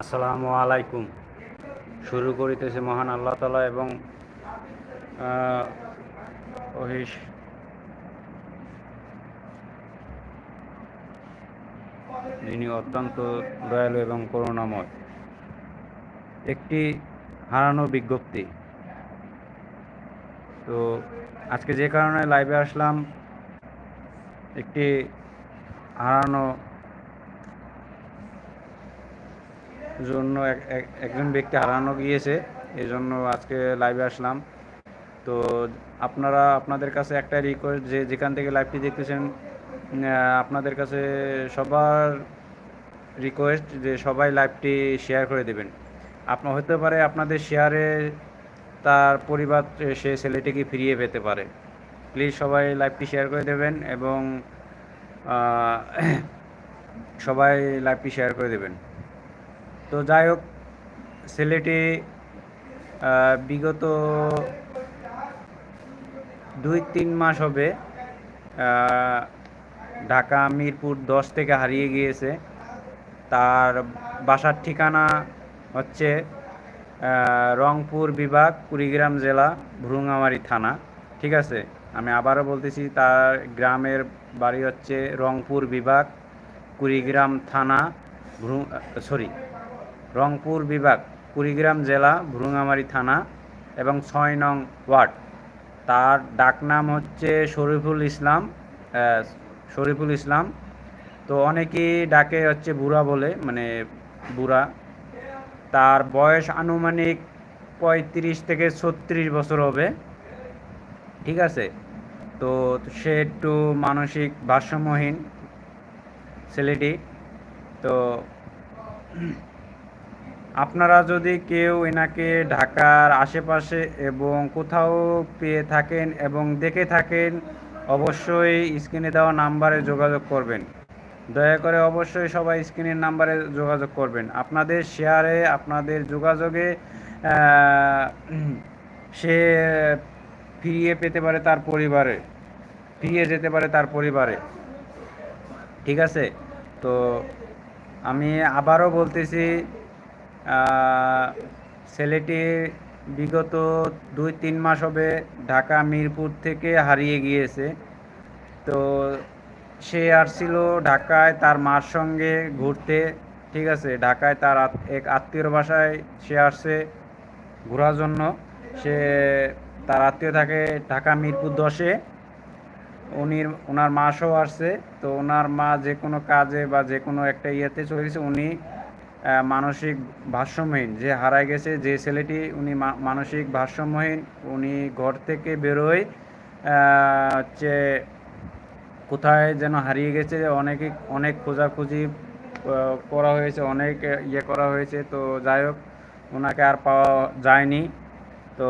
আসসালামু আলাইকুম। শুরু করিতেছে মহান আল্লাহ তালা এবং যিনি অত্যন্ত দয়ালু এবং করুণাময়। একটি হারানো বিজ্ঞপ্তি। তো আজকে যে কারণে লাইভে আসলাম, একটি হারানো জন্য এক- এক- একজন ব্যক্তি হারানো গিয়েছে এই জন্য আজকে লাইভে আসলাম। তো আপনারা, আপনাদের কাছে একটা রিকোয়েস্ট যে যেখান থেকে লাইভটি দেখতেছেন আপনাদের কাছে সবার রিকোয়েস্ট যে সবাই লাইভটি শেয়ার করে দেবেন। আপনার হতে পারে আপনাদের শেয়ারে তার পরিবার সে ছেলেটিকে ফিরিয়ে পেতে পারে। প্লিজ সবাই লাইভটি শেয়ার করে দেবেন এবং সবাই লাইভটি শেয়ার করে দেবেন। তো যাই হোক, ছেলেটি বিগত দুই তিন মাস হবে ঢাকা মিরপুর দশ থেকে হারিয়ে গিয়েছে। তার বাসার ঠিকানা হচ্ছে রংপুর বিভাগ, কুড়িগ্রাম জেলা, ভ্রুঙ্গামারি থানা। ঠিক আছে? আমি আবারও বলতেছি, তার গ্রামের বাড়ি হচ্ছে রংপুর বিভাগ, কুড়িগ্রাম থানা, ভ্রু সরি রংপুর বিভাগ, কুড়িগ্রাম জেলা, ভ্রুঙ্গামারি থানা এবং ছয় নং ওয়ার্ড। তার ডাকনাম হচ্ছে শরীফুল ইসলাম শরীফুল ইসলাম। তো অনেকেই ডাকে হচ্ছে বুড়া বলে মানে বুড়া। তার বয়স আনুমানিক পঁয়ত্রিশ থেকে ছত্রিশ বছর হবে। ঠিক আছে? তো সে একটু মানসিক ভারসাম্যহীন ছেলেটি। তো আপনারা যদি কেউ এনাকে ঢাকার আশেপাশে এবং কোথাও পেয়ে থাকেন এবং দেখে থাকেন, অবশ্যই স্ক্রিনে দেওয়া নাম্বারে যোগাযোগ করবেন। দয়া করে অবশ্যই সবাই স্ক্রিনের নাম্বারে যোগাযোগ করবেন। আপনাদের শেয়ারে আপনাদের যোগাযোগে সে ফিরিয়ে পেতে পারে তার পরিবারে। ফিরিয়ে যেতে পারে তার পরিবারে। ঠিক আছে? তো আমি আবারও বলতেছি ছেলেটি বিগত দুই, তিন মাস হবে ঢাকা, মিরপুর থেকে হারিয়ে গিয়েছে। তো সে আসছিল ঢাকায় তার মার সঙ্গে ঘুরতে, ঠিক আছে? ঢাকায় তার এক আত্মীয়র বাসায় সে আসছে ঘোরার জন্য। সে তার আত্মীয় থাকে ঢাকা, মিরপুর দশে। উনি ওনার মা আসছে। তো ওনার মা যে কোনো কাজে বা যে কোনো একটা ইয়েতে চলে গেছে। উনি মানসিক ভারসাম্যহীন যে হারায় গেছে, যে ছেলেটি উনি মানসিক ভারসাম্যহীন, উনি ঘর থেকে বেরোয় হচ্ছে কোথায় যেন হারিয়ে গেছে, অনেকে, অনেক খোঁজাখুঁজি করা হয়েছে, অনেক ইয়ে করা হয়েছে, তো যাই হোক ওনাকে আর পাওয়া যায়নি। তো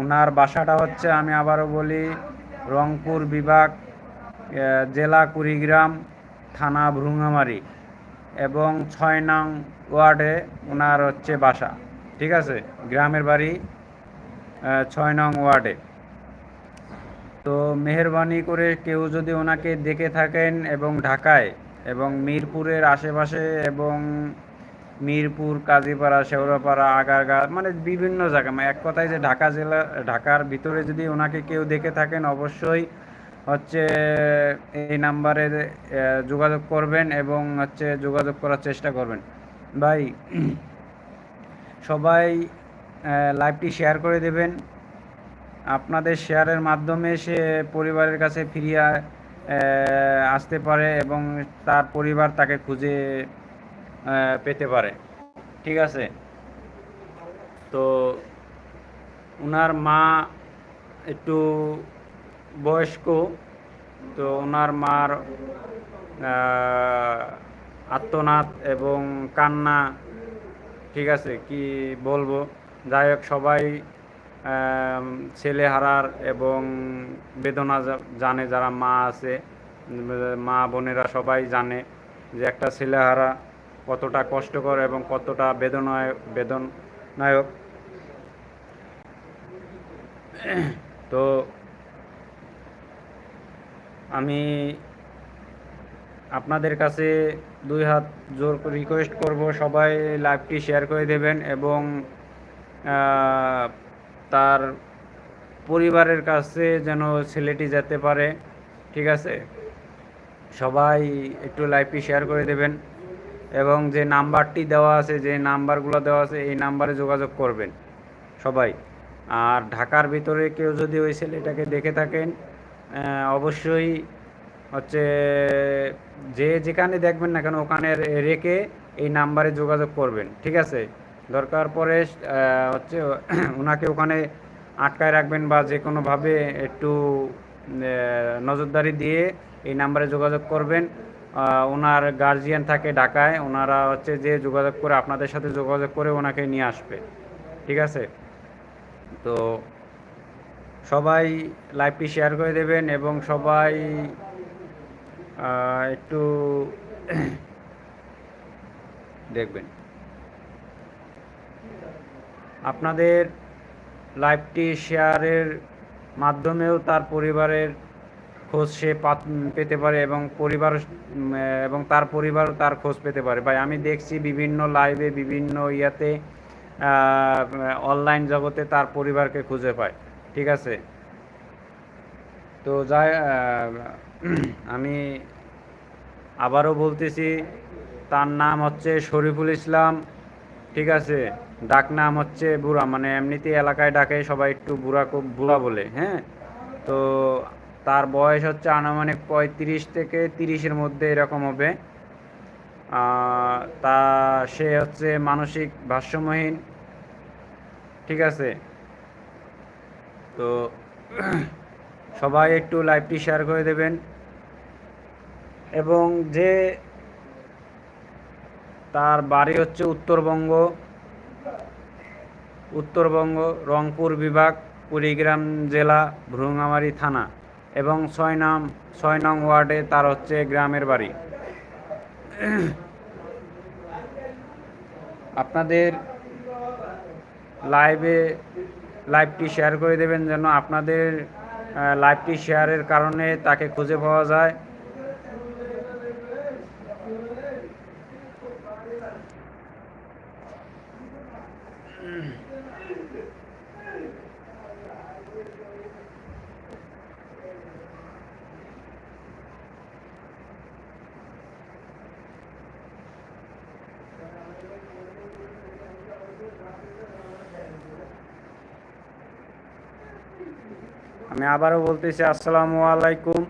ওনার বাসাটা হচ্ছে, আমি আবারও বলি, রংপুর বিভাগ জেলা কুড়িগ্রাম, থানা ভ্রুঙ্গামারি। এবং ছয় নং ওয়ার্ডে ওনার হচ্ছে বাসা, ঠিক আছে? গ্রামের বাড়ি ছয় নং ওয়ার্ডে। তো মেহরবানি করে কেউ যদি ওনাকে দেখে থাকেন এবং ঢাকায় এবং মিরপুরের আশেপাশে এবং মিরপুর, কাজীপাড়া, শেওড়াপাড়া, আগারগা মানে বিভিন্ন জায়গা মানে এক কথায় যে ঢাকা জেলা, ঢাকার ভিতরে যদি ওনাকে কেউ দেখে থাকেন, অবশ্যই হচ্ছে এই নাম্বারে যোগাযোগ করবেন এবং হচ্ছে যোগাযোগ করার চেষ্টা করবেন। ভাই, সবাই লাইভটি শেয়ার করে দেবেন। আপনাদের শেয়ারের মাধ্যমে সে পরিবারের কাছে ফিরিয়ে আসতে পারে এবং তার পরিবার তাকে খুঁজে পেতে পারে। ঠিক আছে? তো ওনার মা একটু বয়স্ক তো ওনার মার আত্মনাথ এবং কান্না ঠিক আছে কি বলব? যাই হোক সবাই আম, ছেলে হারার এবং বেদনা জানে যারা মা আছে মা বোনেরা সবাই জানে যে একটা ছেলে হারা কতটা কষ্টকর এবং কতটা বেদনায় বেদনায়ক। তো আমি আপনাদের কাছে দুই হাত জোর রিকোয়েস্ট করব, সবাই লাইভটি শেয়ার করে দেবেন এবং তার পরিবারের কাছে যেন ছেলেটি যেতে পারে, ঠিক আছে? সবাই একটু লাইভটি শেয়ার করে দেবেন এবং যে নাম্বারটি দেওয়া আছে, যে নাম্বারগুলো দেওয়া আছে, এই নাম্বারে যোগাযোগ করবেন সবাই। আর ঢাকার ভিতরে কেউ যদি ওই ছেলেটাকে দেখে থাকেন অবশ্যই হচ্ছে যে যেখানে দেখবেন না কেন, ওখানে রেখে এই নাম্বারে যোগাযোগ করবেন, ঠিক আছে? দরকার পরে হচ্ছে ওনাকে ওখানে আটকায় রাখবেন বা যে কোনোভাবে একটু নজরদারি দিয়ে এই নাম্বারে যোগাযোগ করবেন। ওনার গার্জিয়ান থাকে ঢাকায় ওনারা হচ্ছে যে যোগাযোগ করে আপনাদের সাথে যোগাযোগ করে ওনাকে নিয়ে আসবে, ঠিক আছে? তো সবাই লাইভটি শেয়ার করে দেবেন এবং সবাই একটু দেখবেন। আপনাদের লাইভটি শেয়ারের মাধ্যমেও তার পরিবারের খোঁজ সে পেতে পারে এবং পরিবার এবং তার পরিবারও তার খোঁজ পেতে পারে। ভাই, আমি দেখছি বিভিন্ন লাইভে বিভিন্ন ইয়াতে অনলাইন জগতে তার পরিবারকে খুঁজে পায়। ঠিক আছে। তো যাই আমি আবারও বলতেছি, তার নাম হচ্ছে শরীফুল ইসলাম, ঠিক আছে? ডাক নাম হচ্ছে বুড়া মানে এমনিতেই এলাকায় ডাকে সবাই একটু বুড়া বুড়া বলে হ্যাঁ? তো তার বয়স হচ্ছে আনুমানিক পঁয়ত্রিশ থেকে তিরিশের মধ্যে এরকম হবে। তা সে হচ্ছে মানসিক ভারসাম্যহীন, ঠিক আছে? তো সবাই একটু লাইভটি শেয়ার করে দেবেন। এবং যে তার বাড়ি হচ্ছে উত্তরবঙ্গ উত্তরবঙ্গ, রংপুর বিভাগ, কুড়িগ্রাম জেলা, ভ্রুঙ্গামারি থানা এবং ছয় নাম, ছয় নং ওয়ার্ডে তার হচ্ছে গ্রামের বাড়ি। আপনাদের লাইভে লাইভটি শেয়ার করে দেবেন যেন আপনাদের লাইভটি শেয়ারের কারণে তাকে খুঁজে পাওয়া যায়। আমি আবারও বলতেছি, আসসালামু আলাইকুম।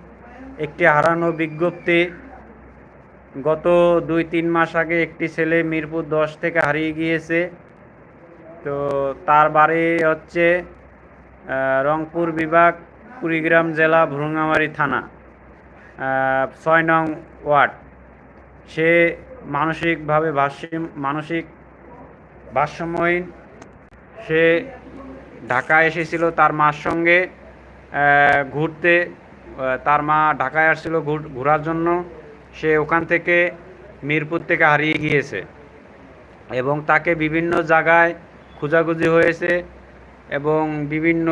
একটি হারানো বিজ্ঞপ্তি। গত দুই, তিন মাস আগে একটি ছেলে মিরপুর দশ থেকে হারিয়ে গিয়েছে। তো তার বাড়ি হচ্ছে রংপুর বিভাগ, কুড়িগ্রাম জেলা, ভ্রুঙ্গামারি থানা ছয় নং ওয়ার্ড। সে মানসিকভাবে ভাষ্য মানসিক ভারসাম্যহীন। সে ঢাকায় এসেছিল তার মার সঙ্গে। ঘুরতে তার মা ঢাকায় আসছিল ঘুর- ঘোরার জন্য। সে ওখান থেকে মিরপুর থেকে হারিয়ে গিয়েছে এবং তাকে বিভিন্ন জায়গায় খোঁজাখুঁজি হয়েছে এবং বিভিন্ন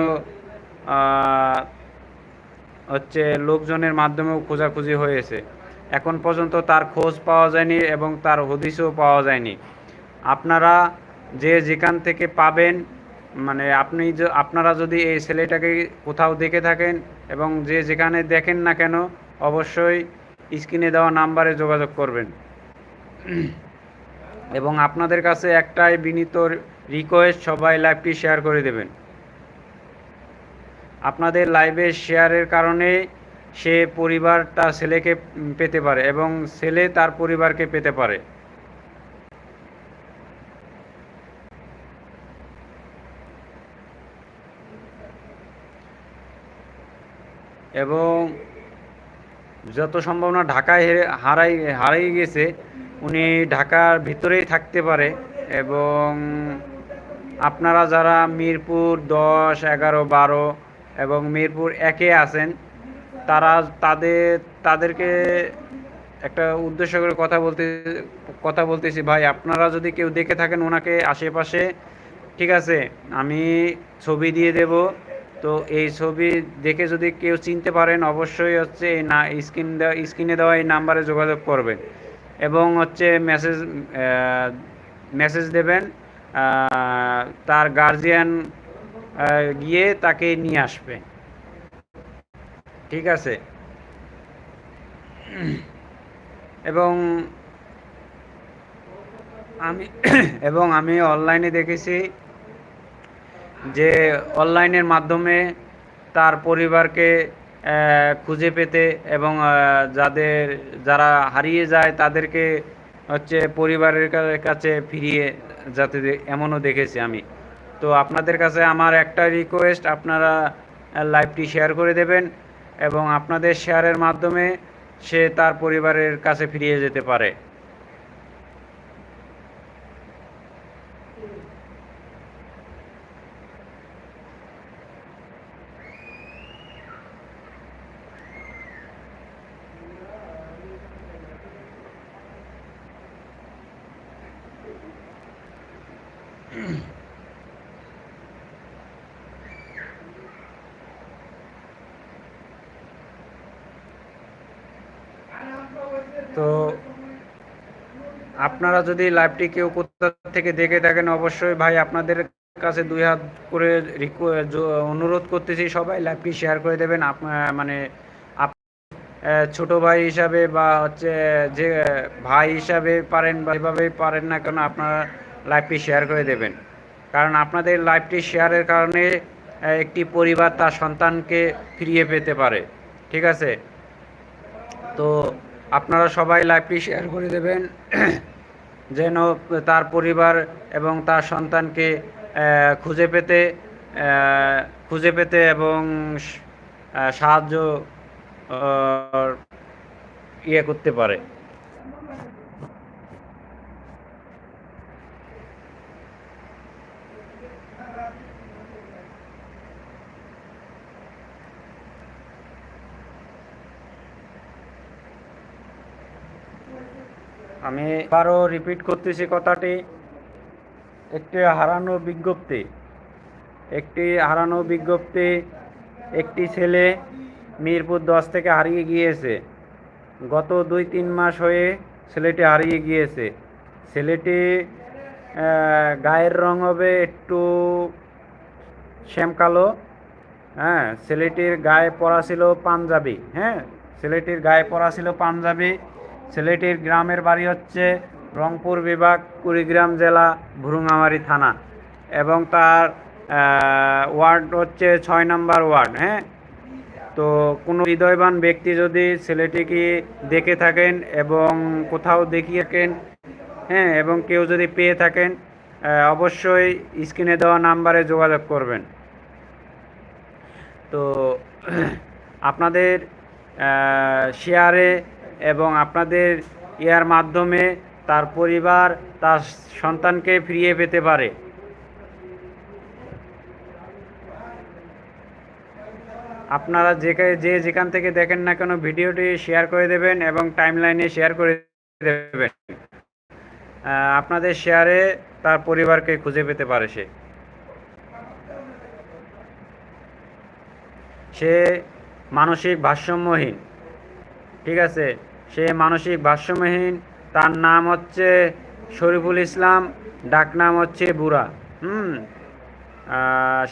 হচ্ছে লোকজনের মাধ্যমেও খোঁজাখুঁজি হয়েছে। এখন পর্যন্ত তার খোঁজ পাওয়া যায়নি এবং তার হদিসও পাওয়া যায়নি। আপনারা যে যেখান থেকে পাবেন মানে আপনি আপনারা যদি এই ছেলেটাকে কোথাও দেখে থাকেন এবং যে যেখানে দেখেন না কেন, অবশ্যই স্ক্রিনে দেওয়া নাম্বারে যোগাযোগ করবেন। এবং আপনাদের কাছে একটাই বিনীত রিকোয়েস্ট সবাই লাইভটি শেয়ার করে দেবেন। আপনাদের লাইভে শেয়ারের কারণে সে পরিবার তার ছেলেকে পেতে পারে এবং ছেলে তার পরিবারকে পেতে পারে। এবং যত সম্ভাবনা ঢাকায় হেরে হারাই হারিয়ে গেছে, উনি ঢাকার ভিতরেই থাকতে পারে এবং আপনারা যারা মিরপুর দশ, এগারো, বারো এবং মিরপুর একে আছেন, তারা তাদের তাদেরকে একটা উদ্দেশ্য করে কথা বলতে কথা বলতেছি, ভাই, আপনারা যদি কেউ দেখে থাকেন ওনাকে আশেপাশে, ঠিক আছে, আমি ছবি দিয়ে দেব। তো এই ছবি দেখে যদি কেউ চিনতে পারেন, অবশ্যই হচ্ছে এই না স্ক্রিন দেওয়া স্ক্রিনে দেওয়া এই নাম্বারে যোগাযোগ করবেন। এবং হচ্ছে মেসেজ মেসেজ দেবেন তার গার্জিয়ান গিয়ে তাকে নিয়ে আসবে। ঠিক আছে? এবং আমি এবং আমি অনলাইনে দেখেছি যে অনলাইনের মাধ্যমে তার পরিবারকে খুঁজে পেতে এবং যাদের, যারা হারিয়ে যায় তাদেরকে হচ্ছে পরিবারের কাছে ফিরিয়ে যাতে এমনও দেখেছি আমি। তো আপনাদের কাছে আমার একটা রিকোয়েস্ট আপনারা লাইভটি শেয়ার করে দেবেন এবং আপনাদের শেয়ারের মাধ্যমে সে তার পরিবারের কাছে ফিরিয়ে যেতে পারে। তো আপনারা যদি লাইভটি কেউ কোথা থেকে দেখে থাকেন, অবশ্যই ভাই আপনাদের কাছে দুই হাত করে অনুরোধ করতেছি, সবাই লাইভটি শেয়ার করে দেবেন। মানে ছোট ভাই হিসাবে বা হচ্ছে যে ভাই হিসাবে পারেন বা এভাবেই পারেন না কেন আপনারা লাইভটি শেয়ার করে দেবেন। কারণ আপনাদের লাইভটি শেয়ারের কারণে একটি পরিবার তার সন্তানকে ফিরিয়ে পেতে পারে। ঠিক আছে? তো আপনারা সবাই লাইভটি শেয়ার করে দেবেন। যেন তার পরিবার এবং তার সন্তানকে খুঁজে পেতে খুঁজে পেতে এবং সাহায্য ইয়ে করতে পারে। আমি আবারও রিপিট করতেছি কথাটি। একটি হারানো বিজ্ঞপ্তি, একটি হারানো বিজ্ঞপ্তি, একটি ছেলে মিরপুর দশ থেকে হারিয়ে গিয়েছে। গত দুই তিন মাস হয়ে ছেলেটি হারিয়ে গিয়েছে। ছেলেটি গায়ের রং হবে একটু শ্যামকালো হ্যাঁ ছেলেটির গায়ে পরা ছিল পাঞ্জাবি হ্যাঁ ছেলেটির গায়ে পরা ছিল পাঞ্জাবি। ছেলেটির গ্রামের বাড়ি হচ্ছে রংপুর বিভাগ, কুড়িগ্রাম জেলা, ভুরুঙ্গামারি থানা এবং তার ওয়ার্ড হচ্ছে ছয় নম্বর ওয়ার্ড হ্যাঁ? তো কোনো হৃদয়বান ব্যক্তি যদি ছেলেটিকে দেখে থাকেন এবং কোথাও দেখিয়ে থাকেন হ্যাঁ? এবং কেউ যদি পেয়ে থাকেন অবশ্যই স্ক্রিনে দেওয়া নাম্বারে যোগাযোগ করবেন। তো আপনাদের শেয়ারে এবং আপনাদের ইয়ার মাধ্যমে তার পরিবার, তার সন্তানকে ফিরিয়ে পেতে পারে। আপনারা যে যে যেখান থেকে দেখেন না কেন ভিডিওটি শেয়ার করে দেবেন এবং টাইম লাইনে শেয়ার করে দেবেন। আপনাদের শেয়ারে তার পরিবারকে খুঁজে পেতে পারে সে। সে মানসিক ভারসাম্যহীন। ঠিক আছে? সে মানসিক ভারসাম্যহীন, তার নাম হচ্ছে শরীফুল ইসলাম, ডাক নাম হচ্ছে বুড়া হুম?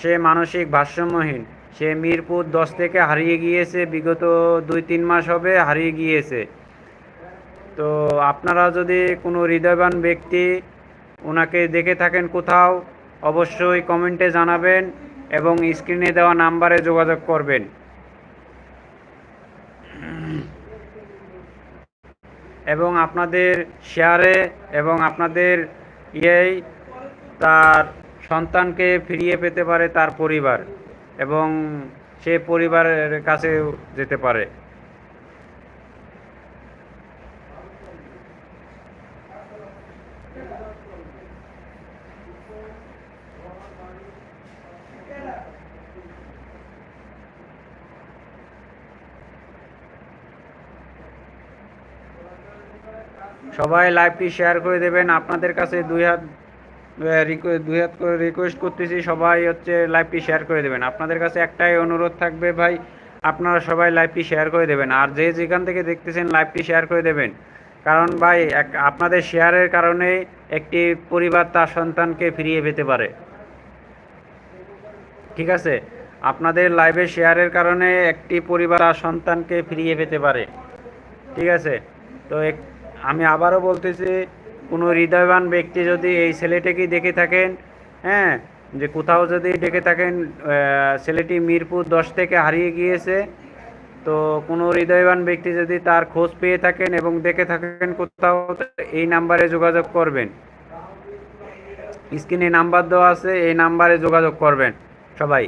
সে মানসিক ভারসাম্যহীন। সে মিরপুর দশ থেকে হারিয়ে গিয়েছে, বিগত দুই তিন মাস হবে হারিয়ে গিয়েছে। তো আপনারা যদি কোনো হৃদয়বান ব্যক্তি ওনাকে দেখে থাকেন কোথাও, অবশ্যই কমেন্টে জানাবেন এবং স্ক্রিনে দেওয়া নাম্বারে যোগাযোগ করবেন। এবং আপনাদের শেয়ারে এবং আপনাদের ইয়েই তার সন্তানকে ফিরিয়ে পেতে পারে তার পরিবার এবং সে পরিবারের কাছে যেতে পারে। সবাই লাইভটি শেয়ার করে দেবেন। আপনাদের কাছে দুই হাত দুই হাত করে রিকোয়েস্ট করতেছি, সবাই হচ্ছে লাইভটি শেয়ার করে দেবেন। আপনাদের কাছে একটাই অনুরোধ থাকবে ভাই, আপনারা সবাই লাইভটি শেয়ার করে দেবেন। আর যে যেখান থেকে দেখতেছেন লাইভটি শেয়ার করে দেবেন। কারণ ভাই, এক, আপনাদের শেয়ারের কারণে একটি পরিবার তার সন্তানকে ফিরিয়ে পেতে পারে। ঠিক আছে? আপনাদের লাইভে শেয়ারের কারণে একটি পরিবার আর সন্তানকে ফিরিয়ে পেতে পারে। ঠিক আছে? তো এক- আমি আবারও বলতেছি, কোনো হৃদয়বান ব্যক্তি যদি এই ছেলেটাকে দেখে থাকেন হ্যাঁ যে কোথাও যদি দেখে থাকেন ছেলেটি মিরপুর দশ থেকে হারিয়ে গিয়েছে, তো কোনো হৃদয়বান ব্যক্তি যদি তার খোঁজ পেয়ে থাকেন এবং দেখে থাকেন কোথাও এই নাম্বারে যোগাযোগ করবেন। স্ক্রিনে নাম্বার দেওয়া আছে, এই নাম্বারে যোগাযোগ করবেন সবাই।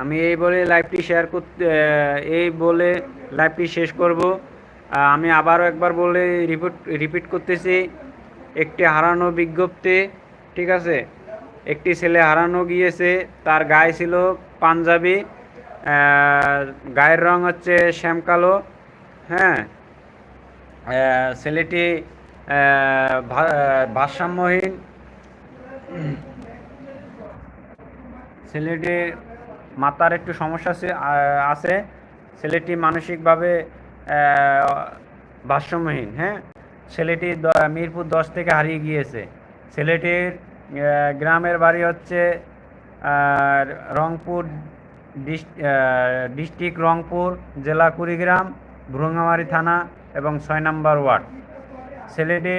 আমি এই বলে লাইভটি শেয়ার করতে এই বলে লাইভটি শেষ করব। আমি আবারও একবার বলে রিপিট রিপিট করতেছি। একটি হারানো বিজ্ঞপ্তি, ঠিক আছে? একটি ছেলে হারানো গিয়েছে, তার গায়ে ছিল পাঞ্জাবি গায়ের রং হচ্ছে শ্যামকালো হ্যাঁ? ছেলেটি ভারসাম্যহীন ছেলেটির মাথার একটু সমস্যা আছে ছেলেটি মানসিকভাবে ভারসাম্যহীন হ্যাঁ? ছেলেটি মিরপুর দশ থেকে হারিয়ে গিয়েছে। ছেলেটির গ্রামের বাড়ি হচ্ছে রংপুর ডিস্ট্রিক্ট রংপুর, জেলা কুড়িগ্রাম, ভ্রুঙ্গামারি থানা এবং ছয় নম্বর ওয়ার্ড। ছেলেটি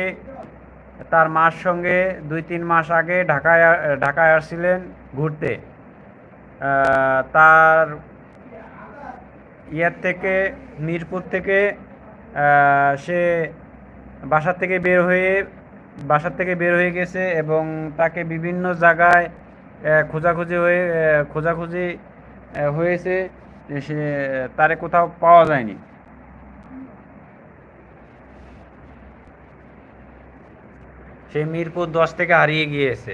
তার মার সঙ্গে দুই তিন মাস আগে ঢাকায় ঢাকায় আসছিলেন ঘুরতে। তার ইয়ার থেকে মিরপুর থেকে সে বাসার থেকে বের হয়ে, বাসার থেকে বের হয়ে গেছে এবং তাকে বিভিন্ন জায়গায় খোঁজাখুঁজি হয়ে খোঁজাখুঁজি হয়েছে। সে তারে কোথাও পাওয়া যায়নি। সে মিরপুর দশ থেকে হারিয়ে গিয়েছে।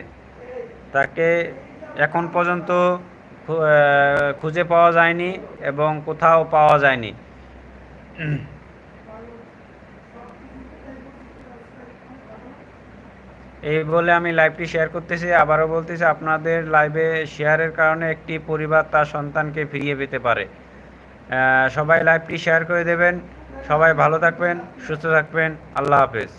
তাকে এখন পর্যন্ত খুঁজে পাওয়া যায়নি এবং কোথাও পাওয়া যায়নি। এই বলে আমি লাইভটি শেয়ার করতেছি। আবারও বলতেছি, আপনাদের লাইভে শেয়ারের কারণে একটি পরিবার তার সন্তানকে ফিরিয়ে পেতে পারে। সবাই লাইভটি শেয়ার করে দেবেন। সবাই ভালো থাকবেন, সুস্থ থাকবেন। আল্লাহ হাফেজ।